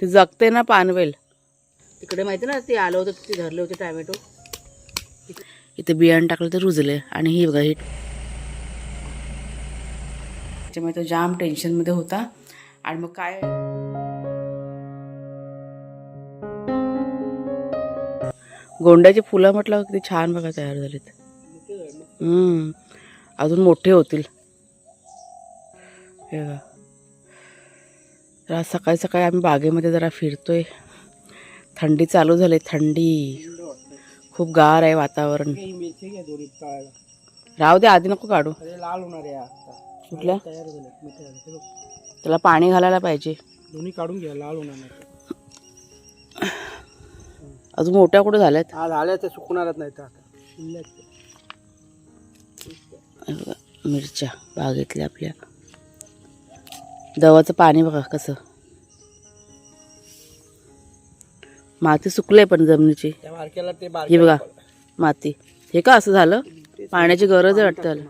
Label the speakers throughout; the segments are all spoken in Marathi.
Speaker 1: ती जगते ना पानवेल. तिकडे माहिती ना ते आलं होतं ते धरले होते टॅमॅटो. इथे बियाणं टाकलं ते रुजले. आणि ही बघा ही त्याच्यामुळे तो जाम टेन्शनमध्ये होता. आणि मग काय गोंड्याची फुलं म्हटलं किती छान बघा तयार झालीत. हम्म. अजून मोठे होतील. हे बघा. तर आज सकाळी सकाळी आम्ही बागेमध्ये जरा फिरतोय. थंडी चालू झाली थंडी. खूप गार आहे वातावरण. राहू दे आधी नको काढू.
Speaker 2: अरे लाल होणार आहे आता.
Speaker 1: कुठल्या. त्याला पाणी घालायला पाहिजे.
Speaker 2: दोन्ही काढून घ्या लाल होणार
Speaker 1: अजून मोठ्या कुठे झाल्यात?
Speaker 2: झाल्या ते सुकणारच नाही तर
Speaker 1: मिरच्या बागेतल्या आपल्या. दवाचं पाणी बघा कसं. माती सुकलंय पण जमिनीची. हे बघा माती. हे का असं झालं? पाण्याची गरज आहे वाटतं ना?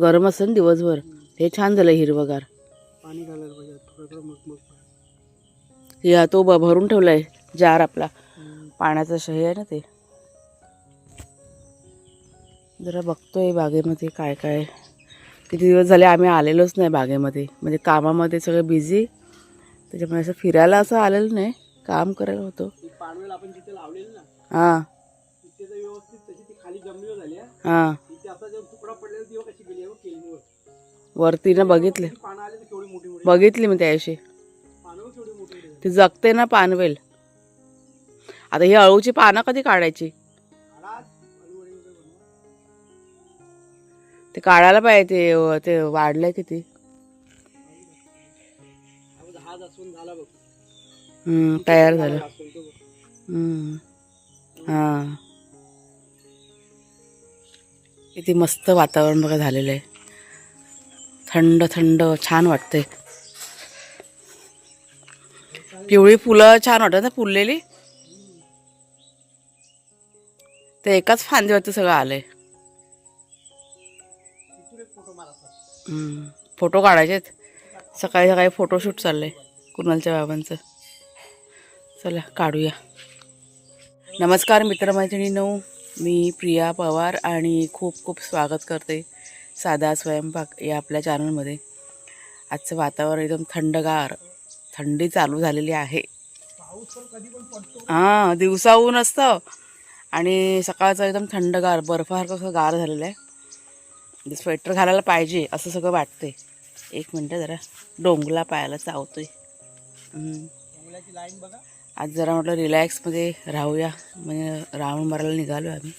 Speaker 1: गरम असेल दिवसभर. हे छान झालं हिरवगार. या तो ब- भरून ठेवलाय जार आपला. पाण्याचं श- हे आहे ना ते. जरा बघतोय बागेमध्ये काय काय किती दिवस झाले आम्ही आलेलोच नाही बागेमध्ये. म्हणजे कामामध्ये सगळं बिझी त्याच्यामुळे असं फिरायला असं आलेलं नाही. काम करायला होतं.
Speaker 2: ना
Speaker 1: हां. हां.
Speaker 2: तिथे आता जो तुकडा पडलेला ती बघ कशी गेली आहे बघ केळीवर
Speaker 1: वरतीनं बघितले. बघितली मी त्याशी. ती जगते ना पानवेल. आता ही अळूची पानं कधी काढायची? ते काढायला पाहिजे ते ते वाढलंय किती? तयार झालं. हां हा. किती मस्त वातावरण बघा झालेलं आहे. थंड थंड छान वाटतंय. पिवळी फुलं छान वाटत ना फुललेली? ते एकाच फांदीवरती सगळं आलंय.
Speaker 2: फोटो काढायचे
Speaker 1: आहेत फोटो सकाळी सकाळी फोटोशूट चाललंय कुणालच्या बाबांचं. चला काढूया. नमस्कार मित्रमैत्रिणींनो. मी प्रिया पवार आणि खूप खूप स्वागत करते साधा स्वयंपाक या आपल्या चॅनलमध्ये आजचं वातावरण एकदम थंडगार थंडी चालू झालेली आहे. हां दिवसा ऊन असतं. आणि सकाळचं एकदम थंडगार बर्फासारखं गार झालेलं आहे. म्हणजे स्वेटर घालायला पाहिजे असं सगळं वाटतंय. एक मिनटं जरा डोंगला पायाला चावतोय. आज जरा म्हटलं रिलॅक्समध्ये राहूया. म्हणजे राऊंड मारायला निघालो आम्ही.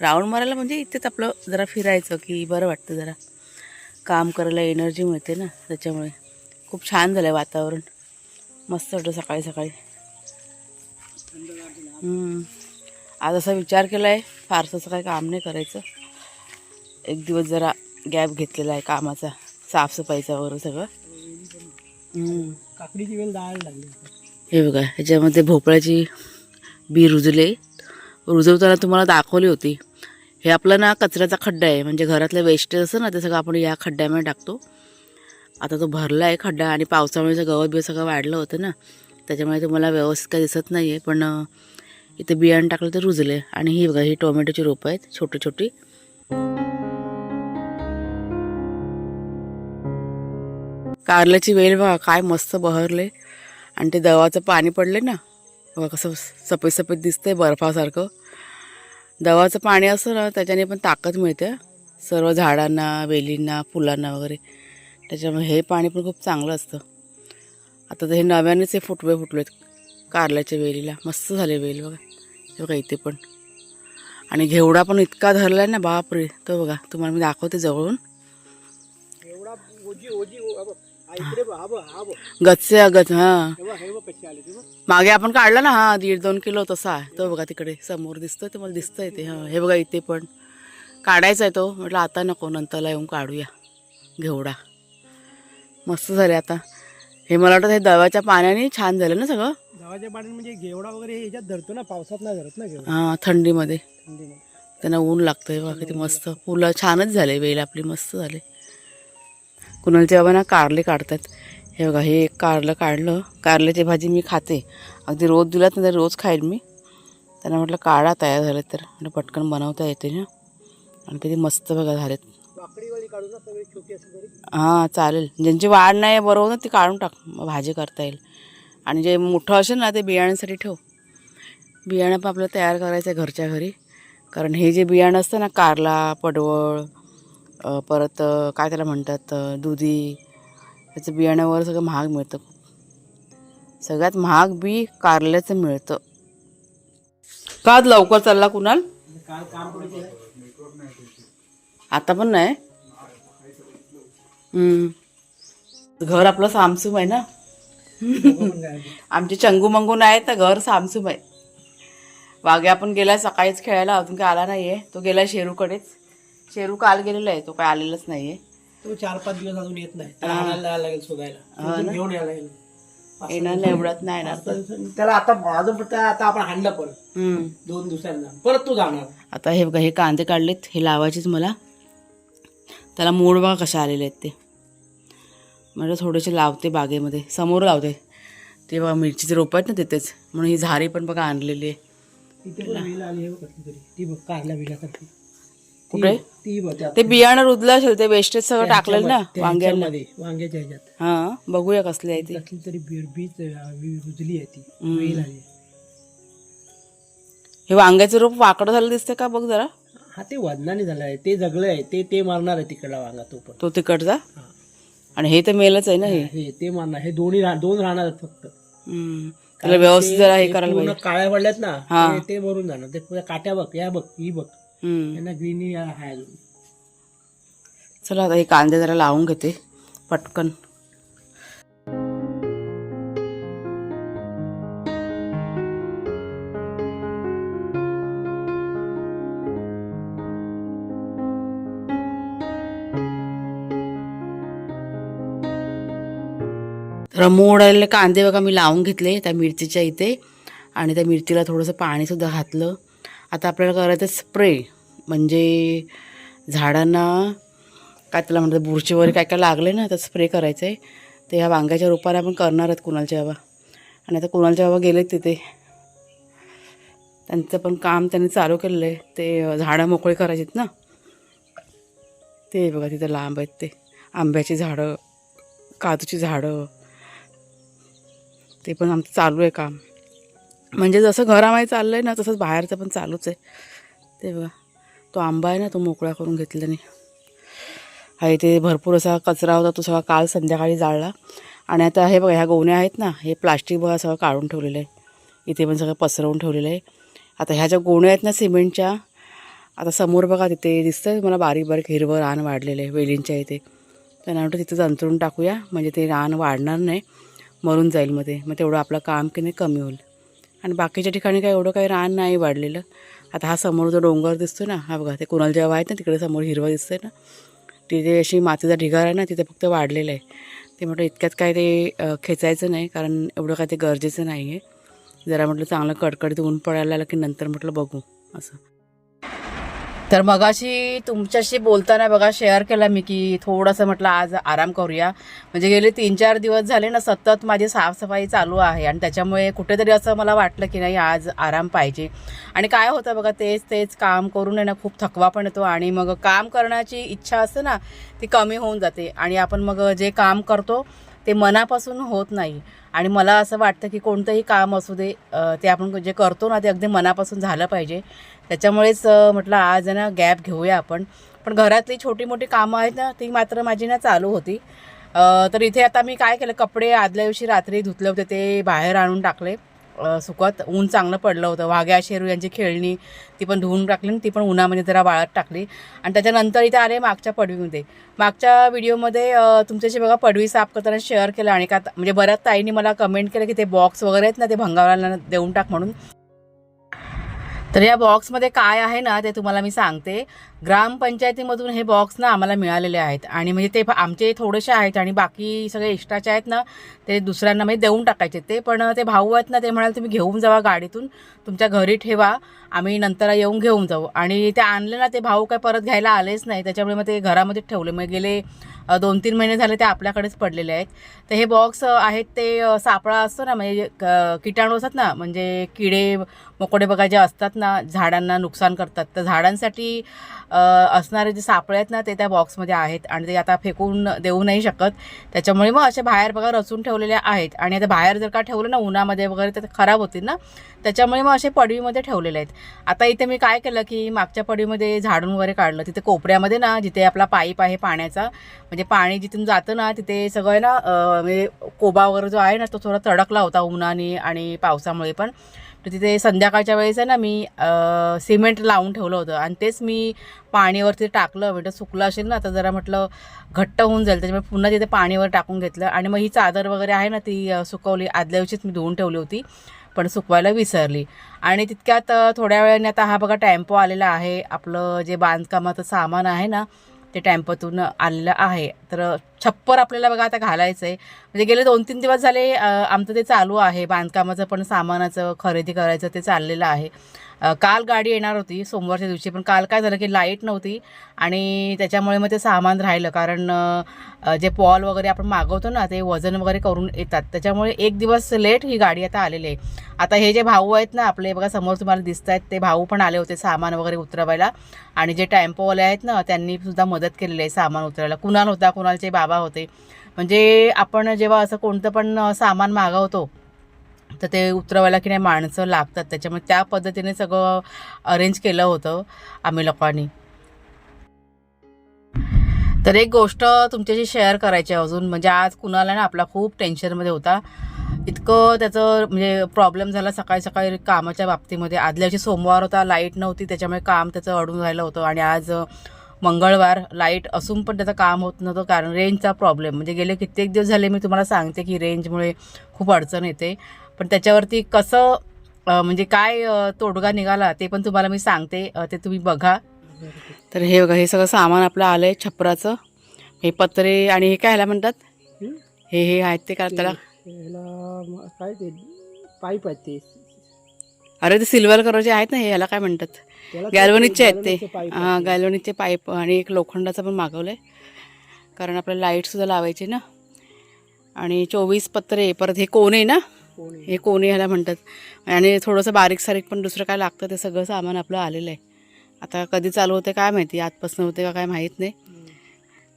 Speaker 1: राऊंड मारायला म्हणजे इथेच आपलं जरा फिरायचं की बरं वाटतं जरा. काम करायला एनर्जी मिळते ना त्याच्यामुळे. खूप छान झालं आहे वातावरण. मस्त वाटतं सकाळी सकाळी. आज असा विचार केला आहे फारसं असं काही काम नाही करायचं. एक दिवस जरा गॅप घेतलेला आहे कामाचा साफसफाईचा वगैरे सगळं.
Speaker 2: काकडीची वेळ जायला लागली
Speaker 1: हे बघा ह्याच्यामध्ये भोपळ्याची बी रुजले. रुजवताना तुम्हाला दाखवली होती. हे आपलं ना कचऱ्याचा खड्डा आहे म्हणजे घरातलं वेस्टेज असतं ना ते सगळं आपण या खड्ड्यामध्ये टाकतो. आता तो भरला आहे खड्डा आणि पावसामुळे गवत बिवत सगळं वाढलं होतं ना. त्याच्यामुळे तुम्हाला व्यवस्थित काही दिसत नाही आहे पण इथे बियाणं टाकलं तर रुजले. आणि ही बघा ही टोमॅटोची रोपं आहेत छोटी छोटी कारल्याची वेल बघा काय मस्त बहरले. आणि ते दवाचं पाणी पडले ना बघा कसं सफेद सफेद दिसतंय बर्फासारखं. दवाचं पाणी असं ना त्याच्याने पण ताकद मिळते. सर्व झाडांना वेलींना फुलांना वगैरे. त्याच्यामुळे हे पाणी पण खूप चांगलं असतं. आता तर हे नव्यानेच हे फुटवे फुटलेत कारल्याच्या वेलीला. मस्त झाले वेल बघा. हे बघा इथे पण. आणि घेवडा पण इतका धरला आहे ना बापरे. तो बघा तुम्हाला मी दाखवते जवळून. गच्चे अगच हां. मागे आपण काढला ना हा दीड दोन किलो तसा आहे. तो बघा तिकडे समोर दिसतोय तुम्हाला दिसतंय ते हां. हे बघा इथे पण. काढायचा आहे तो म्हटलं आता नको नंतरला येऊन काढूया. घेवडा. मस्त झाले आता. हे मला वाटतं हे दव्याच्या पाण्याने छान झालं ना सगळं?
Speaker 2: गव्हाच्या पाण्यात म्हणजे घेवडा वगैरे याच्यात धरतो ना पावसात नाही धरत ना घेवडा?
Speaker 1: हां थंडीमध्ये.
Speaker 2: थंडीमध्ये.
Speaker 1: त्यांना ऊन लागतंय बघा किती मस्त. फुलं छानच झाले वेल आपली मस्त झाले. कुणालच्या जेव्हा ना कारले काढतात. हे बघा हे एक कारलं काढलं. कारल्याची भाजी मी खाते. अगदी रोज दिलात ना तर रोज खाईल मी. त्यांना म्हटलं काढा तयार झाले तर. म्हणजे पटकन बनवता येते ना. आणि किती मस्त बघा झालेत.
Speaker 2: काढू
Speaker 1: हां चालेल. ज्यांची वाढ नाही बरोबर ना ती काढून टाक. मग भाजी करता येईल. आणि जे मोठं असेल ना ते बियाण्यासाठी ठेव. बियाणं पण आपलं तयार करायचं आहे घरच्या घरी. कारण हे जे बियाणं असतं ना कारला पडवळ परत काय त्याला म्हणतात दुधी त्याचं बियाण्यावर सगळं महाग मिळतं. सगळ्यात महाग बी कारल्याचं मिळतं. का लवकर चालला कुणाल? आता पण नाही? हम्म. घर आपलं सामसूम आहे ना? आमचे चंगू मंगू नाही तर घर सामसूम आहे. वाघे आपण गेला सकाळीच खेळायला अजून काय आला नाहीये. तो गेला शेरूकडेच. शेरू काल गेलेला आहे तो काय आलेलाच नाहीये.
Speaker 2: तो चार पाच दिवस अजून येत नाही. त्याला आणायला जायला लागेल शोधायला. अजून घेऊन यायला लागेल.
Speaker 1: येणार नाही एवढ्यात नाही येणार.
Speaker 2: त्याला आता अजून आता आपण हाणलं पण. दोन दिवसांना. परत तू जाणार.
Speaker 1: आता हे बघा हे कांदे काढलेत हे लावायचेच मला. त्याला मूळ बघा कशा आलेले आहेत ते. म्हणजे थोडेसे लावते बागेमध्ये. समोर लावते. ते बघा मिरचीचे रोप आहेत ना तिथेच. म्हणून ही झारी पण बघा आणलेली आहे.
Speaker 2: तिथे पण
Speaker 1: कुठे
Speaker 2: ती
Speaker 1: बियाणं रुजलं असेल ते वेस्टेज सगळं टाकलेलं ना वांग्याला
Speaker 2: वांग्याच्या ह्याच्यात.
Speaker 1: हा बघूया कसली आहे ती.
Speaker 2: तरी बीड बीज रुजली आहे ती.
Speaker 1: हम्म.
Speaker 2: वेल आली आहे.
Speaker 1: हे वांग्याचं रोप वाकडं झालं दिसतंय का? बघ जरा.
Speaker 2: हा ते वजनाने झालं आहे ते जगलं आहे. ते ते मारणार आहे तिकडला वांगा तो पण.
Speaker 1: तो तिकडचा?
Speaker 2: हा.
Speaker 1: आणि हे तर मेलच आहे ना हे?
Speaker 2: हे ते मारणार. हे दोन्ही रा- दोन राहणार आहेत फक्त.
Speaker 1: हम्म. त्याला व्यवस्थित जरा हे
Speaker 2: ते
Speaker 1: करायला
Speaker 2: पूर्ण
Speaker 1: पाहिजे.
Speaker 2: काळ्या पडल्यात ना
Speaker 1: हा.
Speaker 2: ते- ते भरून जाणार. ते पुऱ्या काट्या बघ या बघ ही बघ.
Speaker 1: हम्म.
Speaker 2: यांना ग्रीनी आहे अजून
Speaker 1: चला आता हे कांदे जरा लावून घेते पटकन. तर मोड आलेले कांदे बघा मी लावून घेतले त्या मिरचीच्या इथे आणि त्या मिरचीला थोडंसं पाणीसुद्धा घातलं. आता आपल्याला करायचं स्प्रे. म्हणजे झाडांना काय त्याला म्हणतात बुरशी वगैरे काय काय लागले ना तर स्प्रे करायचं आहे ते ह्या वांग्याच्या रूपाने आपण करणार आहेत कुणालच्या बाबा. आणि आता कुणालच्या बाबा गेलेत तिथे. त्यांचं पण काम त्यांनी चालू केलेलं आहे. ते झाडं मोकळी करायचीत ना. ते बघा तिथं लांब आहेत ते. आंब्याची झाडं काजूची झाडं. ते पण आमचं चालू आहे काम. म्हणजे जसं घरामध्ये चाललं आहे ना तसंच बाहेरचं पण चालूच आहे. ते बघा. तो आंबा आहे ना तो मोकळा करून घेतल्याने हा इथे भरपूर असा कचरा होता तो सगळा काल संध्याकाळी जाळला. आणि आता हे बघा ह्या गोण्या आहेत ना हे प्लास्टिक बघा सगळं काढून ठेवलेलं आहे. इथे पण सगळं पसरवून ठेवलेलं आहे. आता ह्या ज्या गोण्या आहेत ना सिमेंटच्या आता समोर बघा तिथे दिसतं मला बारीक बारीक हिरवं रान वाढलेलं आहे वेलींच्या इथे. त्यांना वाटतं तिथं अंतरून टाकूया म्हणजे ते रान वाढणार नाही मरून जाईल मध्ये मग तेवढं आपलं काम की नाही कमी होईल. आणि बाकीच्या ठिकाणी काय एवढं काही रान नाही वाढलेलं. आता हा समोर जो डोंगर दिसतो ना हा बघा ते कुणाल जेव्हा आहेत ना तिकडे समोर हिरवं दिसतंय ना तिथे अशी मातीचा ढिगार आहे ना तिथे फक्त वाढलेलं आहे. ते म्हटलं इतक्यात काय ते खेचायचं नाही कारण एवढं काय ते गरजेचं नाही आहे जरा म्हटलं चांगलं कडकडीत ऊन पडायला लागलं की नंतर म्हटलं बघू असं. तर मगाशी तुमच्याशी बोलताना बघा शेअर केला मी की थोडंसं म्हटलं आज आराम करूया. म्हणजे गेले तीन चार दिवस झाले ना सतत माझी साफसफाई चालू आहे आणि त्याच्यामुळे कुठेतरी असं मला वाटलं की नाही आज आराम पाहिजे. आणि काय होतं बघा तेच तेच काम करून आहे ना खूप थकवा पण येतो आणि मग काम करण्याची इच्छा असते ना ती कमी होऊन जाते. आणि आपण मग जे काम करतो ते मनापासून होत नाही. आणि मला असं वाटतं की कोणतंही काम असू दे ते आपण जे करतो ना ते अगदी मनापासून झालं पाहिजे. त्याच्यामुळेच म्हटलं आज ना गॅप घेऊया आपण. पण घरातली छोटी मोठी कामं आहेत ना ती मात्र माझी ना चालू होती. तर इथे आता मी काय केलं कपडे आदल्या दिवशी रात्री धुतले होते ते बाहेर आणून टाकले. सुकत. ऊन चांगलं पडलं होतं. वाघ्या शेरू यांची खेळणी ती पण धुवून टाकली आणि ती पण उन्हामध्ये जरा वाळत टाकली. आणि त्याच्यानंतर इथे आले मागच्या पडवीमध्ये. मागच्या व्हिडिओमध्ये तुमच्याशी बघा पडवी साफ करताना शेअर केलं आणि का म्हणजे बऱ्याच ताईंनी मला कमेंट केलं की ते बॉक्स वगैरे आहेत ना ते भंगावरांना देऊन टाक म्हणून. तर या बॉक्समध्ये काय आहे ना ते तुम्हाला मी सांगते. ग्रामपंचायतीमधून हे बॉक्स ना आम्हाला मिळालेले आहेत. आणि म्हणजे ते आमचे थोडेसे आहेत आणि बाकी सगळे एक्स्ट्राचे आहेत ना ते दुसऱ्यांना म्हणजे देऊन टाकायचे. ते पण ते भाऊ आहेत ना ते म्हणाले तुम्ही घेऊन जावा गाडीतून तुमच्या घरी ठेवा आम्ही नंतर येऊन घेऊन जाऊ. आणि ते आणले ना ते भाऊ काय परत घ्यायला आलेच नाही. त्याच्यामुळे मग ते घरामध्येच ठेवले. मग गेले
Speaker 3: दोन तीन महिने झाले ते आपल्याकडेच पडलेले आहेत. तर हे बॉक्स आहेत ते सापळा असतो ना म्हणजे क- किटाणू असतात ना म्हणजे किडे मकोडे बघा जे असतात ना झाडांना नुकसान करतात. तर झाडांसाठी असणारे जे सापळे आहेत ना ते त्या बॉक्समध्ये आहेत आणि ते आता फेकून देऊ नाही शकत. त्याच्यामुळे मग असे बाहेर बघा रचून ठेवलेले आहेत आणि आता बाहेर जर का ठेवलं ना उन्हामध्ये वगैरे तर खराब होतील ना. त्याच्यामुळे मग असे पडवीमध्ये ठेवलेले आहेत. आता इथे मी काय केलं की मागच्या पडवीमध्ये झाडून वगैरे काढलं. तिथे कोपऱ्यामध्ये ना जिथे आपला पाईप आहे पाण्याचा म्हणजे पाणी जिथून जातं ना तिथे सगळं ना म्हणजे कोबा वगैरे जो आहे ना तो थोडा तडकला होता उन्हाने आणि पावसामुळे पण. तर तिथे संध्याकाळच्या वेळेस आहे ना मी सिमेंट लावून ठेवलं होतं आणि तेच मी पाणीवरती टाकलं. म्हणजे सुकलं असेल ना तर जरा म्हटलं घट्ट होऊन जाईल. त्याच्यामुळे पुन्हा तिथे पाणीवर टाकून घेतलं आणि मग ही चादर वगैरे आहे ना ती सुकवली. आदल्या दिवशीच मी धुवून ठेवली होती पण सुकवायला विसरली. आणि तितक्यात थोड्या वेळाने आता हा बघा टॅम्पो आलेला आहे. आपलं जे बांधकामाचं सामान आहे ना ते टॅम्पोतून आलेलं आहे. तर छप्पर आपल्याला बघा आता घालायचं आहे म्हणजे गेले दोन तीन दिवस झाले आमचं ते चालू आहे. बांधकामाचं पण सामानाचं खरेदी करायचं ते चाललेलं आहे. काल गाडी येणार होती सोमवारच्या दिवशी पण काल काय झालं की लाइट नव्हती आणि त्याच्यामुळे मग ते सामान राहिलं. कारण जे पॉल वगैरे आपण मागवतो ना ते वजन वगैरे करून येतात. त्याच्यामुळे एक दिवस लेट ही गाडी आता आलेली आहे. आता हे जे भाऊ आहेत ना आपले बघा समोर तुम्हाला दिसत आहेत ते भाऊ पण आले होते सामान वगैरे उतरवायला. आणि जे टॅम्पोवाले आहेत ना त्यांनी सुद्धा मदत केलेली आहे सामान उतरायला. कुणाल होता कुणालचे बाबा होते. म्हणजे आपण जेव्हा असं कोणतं पण सामान मागवतो तर ते उतरवायला की नाही माणसं लागतात त्याच्यामुळे त्या पद्धतीने सगळं अरेंज केलं होतं आम्ही लोकांनी. तर एक गोष्ट तुमच्याशी शेअर करायची आहे अजून. म्हणजे आज कुणाला ना आपला खूप टेन्शनमध्ये होता. इतकं त्याचं म्हणजे प्रॉब्लेम झाला सकाळी सकाळी कामाच्या बाबतीमध्ये. आदल्या दिवशी सोमवार होता लाइट नव्हती. त्याच्यामुळे काम त्याचं अडून राहिलं होतं. आणि आज मंगळवार लाइट असून पण त्याचं काम होत नव्हतं कारण रेंजचा प्रॉब्लेम म्हणजे गेले कित्येक दिवस झाले मी तुम्हाला सांगते की रेंजमुळे खूप अडचण येते. पण त्याच्यावरती कसं म्हणजे काय तोडगा निघाला ते पण तुम्हाला मी सांगते ते तुम्ही बघा.
Speaker 1: तर हे बघा हे सगळं सामान आपलं आलं आहे छपराचं. हे पत्रे आणि हे काय ह्याला म्हणतात?
Speaker 2: हं?
Speaker 1: हे आहेत ते काय त्याला?
Speaker 2: काय ते? पाईप आहेत ते.
Speaker 1: अरे ते सिल्वर कलरचे आहेत ना हे ह्याला काय म्हणतात?
Speaker 2: त्याला
Speaker 1: गॅल्वनिकचे आहेत ते. हां. गॅल्वनिकचे पाईप आणि एक लोखंडाचं पण मागवलं आहे कारण आपल्याला लाईटसुद्धा लावायची ना. आणि चोवीस पत्रे परत हे कोणे ना?
Speaker 2: आहे?
Speaker 1: हे कोणे ह्याला म्हणतात. आणि थोडंसं बारीक सारीक पण दुसरं काय लागतं ते सगळं सामान आपलं आलेलं आहे. आता कधी चालू होते काय माहिती आजपासून होते का काय माहीत नाही.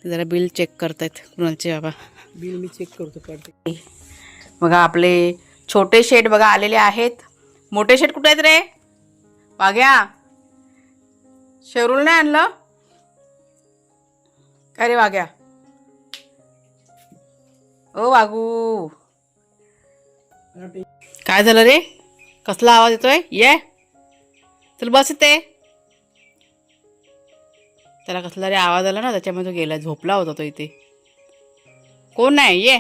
Speaker 1: जरा बिल चेक करतायत कुणालचे बाबा.
Speaker 2: बिल मी चेक करतो करते.
Speaker 1: बघा आपले छोटे शेट बघा आलेले आहेत. मोठे शेट कुठे आहेत रे? वाघ्या शेरूल नाही आणलं? काय रे वाघ्या? ओ वागू काय झालं रे? कसला आवाज येतोय? ये. चल बस ते त्याला कसला रे आवाज आला ना त्याच्यामध्ये तो गेला झोपला होता तो इथे. कोण नाही ये.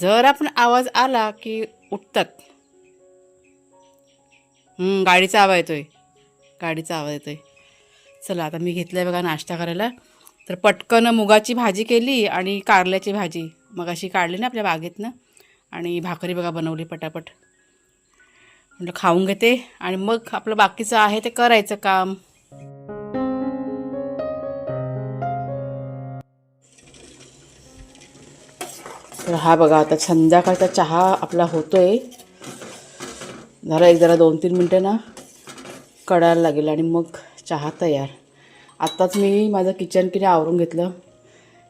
Speaker 1: जर आपण आवाज आला की उठतात. गाडीचा आवाज येतोय. गाडीचा आवाज येतोय. चला आता मी घेतलंय बघा नाश्ता करायला. तर पटकन मुगाची भाजी केली आणि कारल्याची भाजी. मग अशी काढली ना आपल्या बागेतनं. आणि भाकरी बघा बनवली पटापट. म्हटलं खाऊन घेते आणि मग आपलं बाकीचं आहे ते करायचं काम. तर हा बघा आता संध्याकाळचा चहा आपला होतोय. जरा एक जरा दोन तीन मिनटं ना कडायला लागेल आणि मग चहा तयार. आत्ताच मी माझं किचन किती आवरून घेतलं.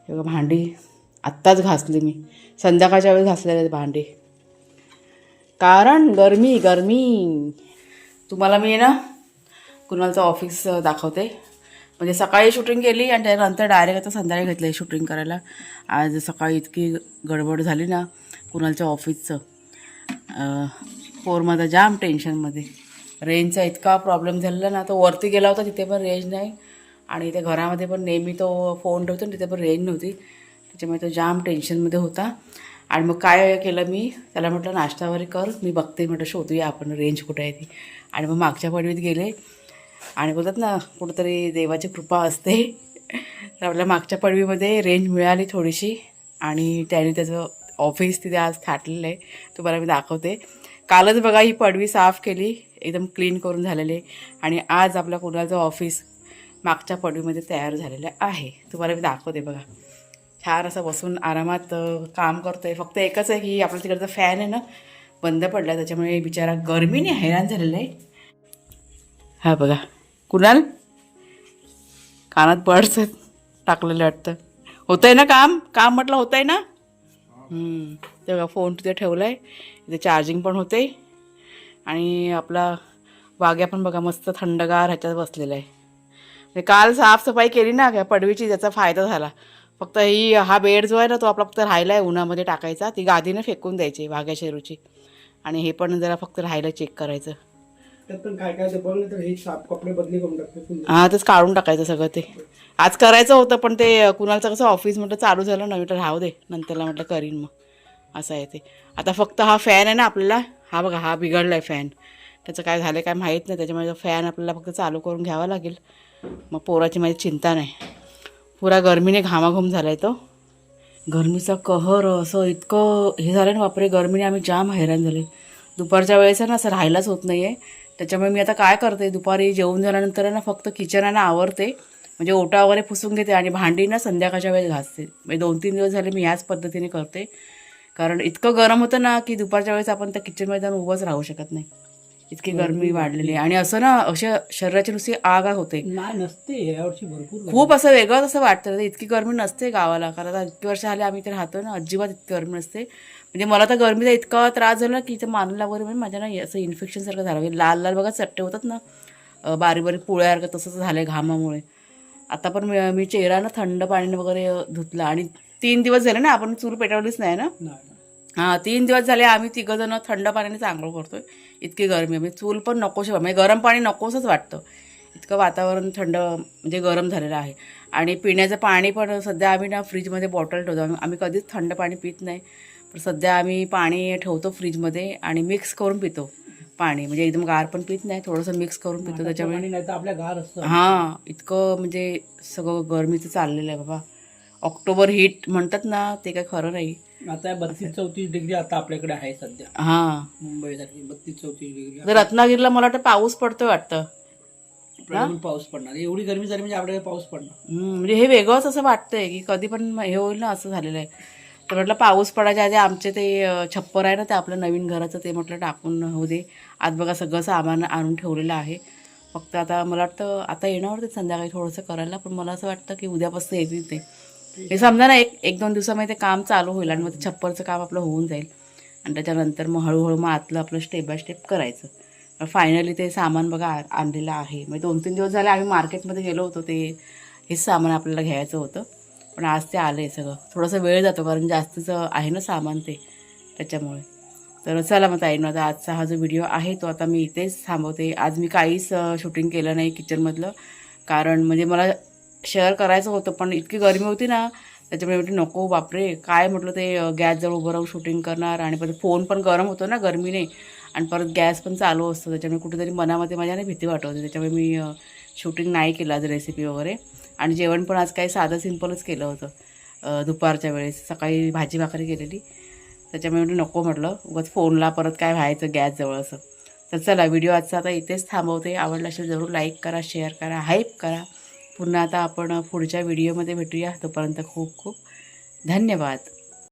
Speaker 1: बघा भांडी आत्ताच घासली मी. संध्याकाळच्या वेळेस घासलेले आहेत भांडी. कारण गरमी गरमी. तुम्हाला मी ना कुणालचं ऑफिस दाखवते. म्हणजे सकाळी शूटिंग केली आणि त्यानंतर डायरेक्ट आता संध्याकाळी घेतलं शूटिंग करायला. आज सकाळी इतकी गडबड झाली ना कुणालच्या ऑफिसचं फोरमध्ये पोरमध्ये जाम टेन्शनमध्ये रेंजचा इतका प्रॉब्लेम झालेला ना तो वरती गेला होता तिथे पण रेंज नाही. आणि ते घरामध्ये पण नेहमी तो फोन ठेवतो ना तिथे पण रेंज नव्हती. त्याच्यामुळे तो जाम टेन्शनमध्ये होता. आणि मग काय केलं मी? त्याला म्हटलं नाश्ता वगैरे कर मी बघते. म्हटलं शोधूया आपण रेंज कुठे आहे ती? आणि मग मागच्या पडवीत गेले. आणि बोलतात ना कुठंतरी देवाची कृपा असते. तर आपल्या मागच्या पडवीमध्ये रेंज मिळाली थोडीशी. आणि त्याने त्याचं ऑफिस तिथे आज थाटलेलं आहे. तुम्हाला मी दाखवते. कालच बघा ही पडवी साफ केली. एकदम क्लीन करून झालेली आहे. आणि आज आपल्या कुणाचं ऑफिस मागच्या पडवीमध्ये तयार झालेलं आहे. तुम्हाला मी दाखवते बघा. छान असं बसून आरामात काम काम करतोय. फक्त एकच आहे की आपल्या तिकडचा फॅन आहे ना बंद पडला त्याच्यामुळे बिचारा गरमीने हैराण झालेला आहे हा बघा. कुणाल? कानात बर्ड्स टाकलेलं वाटतं. होतंय ना काम? काम म्हटलं होतंय ना? ते बघा फोन तिथे ठेवला आहे इथे चार्जिंग पण होते आणि आपला वाग्या पण बघा मस्त थंडगार ह्याच्यात बसलेला आहे म्हणजे काल साफसफाई केली ना काय पडवीची त्याचा फायदा झाला. फक्त ही हा बेड जो आहे ना तो आपला फक्त राहिला आहे उन्हामध्ये टाकायचा. ती गादीनं फेकून द्यायची वाघ्या शेरूची. आणि हे पण जरा फक्त राहायला चेक करायचं.
Speaker 2: तर हे
Speaker 1: हा तेच काढून टाकायचं सगळं ते. आज करायचं होतं पण ते कुणालचं कसं ऑफिस म्हटलं चालू झालं ना म्हटलं राहू दे नंतरला म्हटलं करीन मग. असं आहे ते. आता फक्त हा फॅन आहे ना आपल्याला हा बघा हा बिघडला आहे फॅन त्याचं काय झालं काय माहीत नाही त्याच्यामुळे फॅन आपल्याला फक्त चालू करून घ्यावा लागेल. मग पोराची माझी चिंता नाही. पुरा गरमीने घामाघूम झाला आहे तो. गरमीचा कहर असं इतकं हे झालं ना बापरे गरमीने आम्ही जाम हैराण झाले दुपारच्या वेळेस ना असं राहायलाच होत नाही आहे त्याच्यामुळे मी आता काय करते दुपारी जेवून झाल्यानंतर ना फक्त किचन आवरते. म्हणजे ओटा वगैरे पुसून घेते आणि भांडी ना संध्याकाळच्या वेळेस घासते. म्हणजे दोन तीन दिवस झाले मी ह्याच पद्धतीने करते. कारण इतकं गरम होतं ना की दुपारच्या वेळेस आपण त्या किचनमध्ये जाऊन उभंच राहू शकत नाही. इतकी गरमी वाढलेली आणि असं ना अशा शरीराची नुसती आग होते.
Speaker 2: नसते यावर्षी भरपूर.
Speaker 1: खूप असं वेगळंच असं वाटतं. इतकी गरमी नसते गावाला. कारण आता इतकी वर्ष आले आम्ही इथे राहतो ना अजिबात इतकी गरमी नसते. म्हणजे मला तर गरमीचा इतका त्रास झाला की इथं मानला वगैरे म्हणजे माझ्या ना असं इन्फेक्शन सारखं झालं. म्हणजे लाल लाल बघा चट्टे होतात ना. बारीक बारीक पुळ्यासारखं तसंच झालंय घामामुळे. आता पण मी चेहरा ना थंड पाण्याने वगैरे धुतला. आणि तीन दिवस झाले ना आपण चूल पेटवलीच नाही ना. हां तीन दिवस झाले आम्ही तिघं जण थंड पाण्याने आंघोळ करतोय. इतकी गरमी आहे. म्हणजे चूल पण नकोशी म्हणजे गरम पाणी नकोसच वाटतं. इतकं वातावरण थंड म्हणजे गरम झालेलं आहे. आणि पिण्याचं पाणी पण सध्या आम्ही ना फ्रीजमध्ये बॉटल ठेवतो. आम्ही आम्ही कधीच थंड पाणी पित नाही. पण सध्या आम्ही पाणी ठेवतो फ्रीजमध्ये आणि मिक्स करून पितो पाणी. म्हणजे एकदम गार पण पित नाही थोडंसं मिक्स करून पितो. त्याच्यामुळे
Speaker 2: नाही तर आपल्या गार असतं.
Speaker 1: हां इतकं म्हणजे सगळं गरमीचं चाललेलं आहे बाबा. ऑक्टोबर हीट म्हणतात ना ते काय खरं नाही.
Speaker 2: आता बत्तीस चौतीस डिग्री आता आपल्याकडे आहे सध्या.
Speaker 1: हां.
Speaker 2: मुंबई सारखी बत्तीस चौतीस डिग्री
Speaker 1: तर रत्नागिरीला मला वाटतं पाऊस पडतोय वाटतं.
Speaker 2: पाऊस पडणार. एवढी गरमी झाली म्हणजे आपल्याकडे पाऊस पडणार.
Speaker 1: म्हणजे हे वेगळंच असं वाटतंय की कधी पण हे होईल ना असं झालेलं आहे. तर म्हटलं पाऊस पडायच्या आधी आमचे ते छप्पर आहे ना ते आपलं नवीन घराचं ते म्हटलं टाकून होऊ दे. आज बघा सगळं सामान आणून ठेवलेलं आहे. फक्त आता मला वाटतं आता येणार होते संध्याकाळी थोडंसं करायला पण मला असं वाटतं की उद्यापासून येतील ते. समजा ना एक एक दोन दिवसामध्ये ते काम चालू होईल आणि मग ते छप्परचं काम आपलं होऊन जाईल. आणि त्याच्यानंतर मग हळूहळू मग आतलं आपलं स्टेप बाय स्टेप करायचं. फायनली ते सामान बघा आणलेलं आहे. म्हणजे दोन तीन दिवस झाले आम्ही मार्केटमध्ये गेलो होतो ते हेच सामान आपल्याला घ्यायचं होतं. पण आज ते आलं आहे सगळं. थोडासा वेळ जातो कारण जास्तीचं आहे ना सामान ते. त्याच्यामुळे. तर चला मग ताईनं आता आजचा हा जो व्हिडिओ आहे तो आता मी इथेच थांबवते. आज मी काहीच शूटिंग केलं नाही किचनमधलं कारण म्हणजे मला शेअर करायचं होतं पण इतकी गरमी होती ना त्याच्यामुळे म्हटलं नको बापरे काय म्हटलं ते गॅसजवळ उभं राहून शूटिंग करणार आणि परत फोन पण गरम होतो ना गरमीने आणि परत गॅस पण चालू असतो त्याच्यामुळे कुठेतरी मनामध्ये माझ्या ना भीती वाटत होती त्याच्यामुळे मी शूटिंग नाही केलं आज रेसिपी वगैरे आणि जेवण पण आज काही साधं सिम्पलच केलं होतं दुपारच्या वेळेस सकाळी भाजी भाकरी केलेली. त्याच्यामुळे म्हटलं नको म्हटलं उगाच फोनला परत काय व्हायचं गॅसजवळ असं तर चला व्हिडिओ आजचा आता इथेच थांबवते. आवडला असेल जरूर लाईक करा शेअर करा हाईप करा. पुन्हा आता आपण पुढच्या व्हिडिओमध्ये भेटूया. तोपर्यंत खूप खूप धन्यवाद.